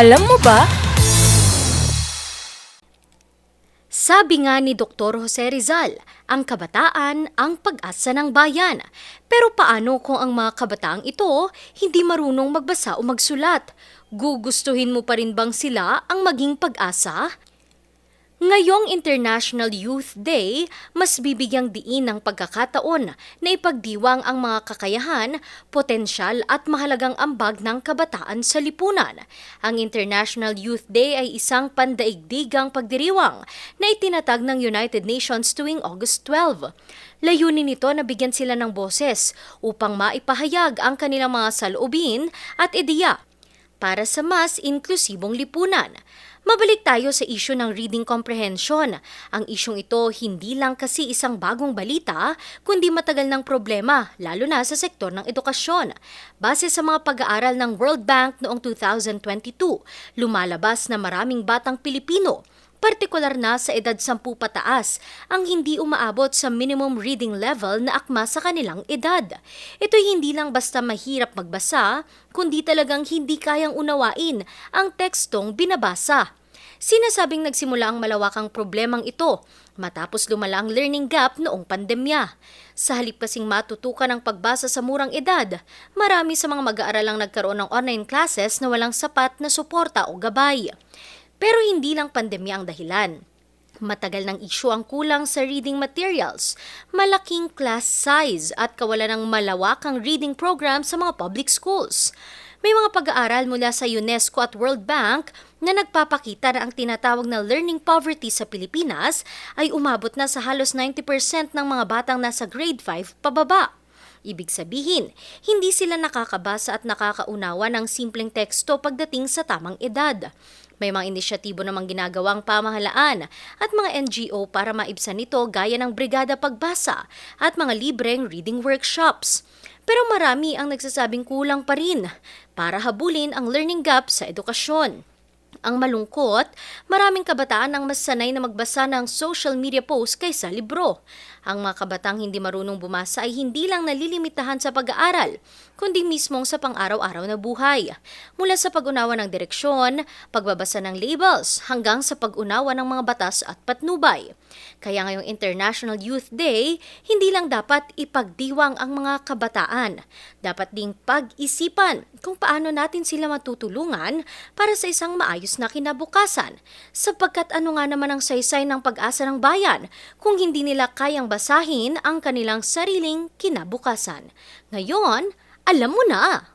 Alam mo ba? Sabi nga ni Dr. Jose Rizal, ang kabataan ang pag-asa ng bayan. Pero paano kung ang mga kabataang ito hindi marunong magbasa o magsulat? Gugustuhin mo pa rin bang sila ang maging pag-asa? Ngayong International Youth Day, mas bibigyang diin ng pagkakataon na ipagdiwang ang mga kakayahan, potensyal at mahalagang ambag ng kabataan sa lipunan. Ang International Youth Day ay isang pandaigdigang pagdiriwang na itinatag ng United Nations tuwing August 12. Layunin nito na bigyan sila ng boses upang maipahayag ang kanilang mga saloobin at ideya para sa mas inklusibong lipunan. Mabalik tayo sa isyu ng reading comprehension. Ang isyong ito hindi lang kasi isang bagong balita, kundi matagal ng problema, lalo na sa sektor ng edukasyon. Base sa mga pag-aaral ng World Bank noong 2022, lumalabas na maraming batang Pilipino partikular na sa edad 10 pataas, ang hindi umaabot sa minimum reading level na akma sa kanilang edad. Ito'y hindi lang basta mahirap magbasa, kundi talagang hindi kayang unawain ang tekstong binabasa. Sinasabing nagsimula ang malawakang problemang ito matapos lumala ang learning gap noong pandemya. Sa halip kasing matutukan ang pagbasa sa murang edad, marami sa mga mag-aaral ang nagkaroon ng online classes na walang sapat na suporta o gabay. Pero hindi lang pandemya ang dahilan. Matagal ng isyu ang kulang sa reading materials, malaking class size at kawalan ng malawakang reading program sa mga public schools. May mga pag-aaral mula sa UNESCO at World Bank na nagpapakita na ang tinatawag na learning poverty sa Pilipinas ay umabot na sa halos 90% ng mga batang nasa grade 5 pababa. Ibig sabihin, hindi sila nakakabasa at nakakaunawa ng simpleng teksto pagdating sa tamang edad. May mga inisyatibo namang ginagawang pamahalaan at mga NGO para maibsan ito gaya ng Brigada Pagbasa at mga libreng reading workshops. Pero marami ang nagsasabing kulang pa rin para habulin ang learning gap sa edukasyon. Ang malungkot, maraming kabataan ang mas sanay na magbasa ng social media posts kaysa libro. Ang mga kabatang hindi marunong bumasa ay hindi lang nalilimitahan sa pag-aaral, kundi mismong sa pang-araw-araw na buhay. Mula sa pag-unawa ng direksyon, pagbabasa ng labels, hanggang sa pag-unawa ng mga batas at patnubay. Kaya ngayong International Youth Day, hindi lang dapat ipagdiwang ang mga kabataan. Dapat ding pag-isipan kung paano natin sila matutulungan para sa isang maayos na kinabukasan. Sapagkat ano nga naman ang saysay ng pag-asa ng bayan kung hindi nila kayang basahin ang kanilang sariling kinabukasan. Ngayon, alam mo na!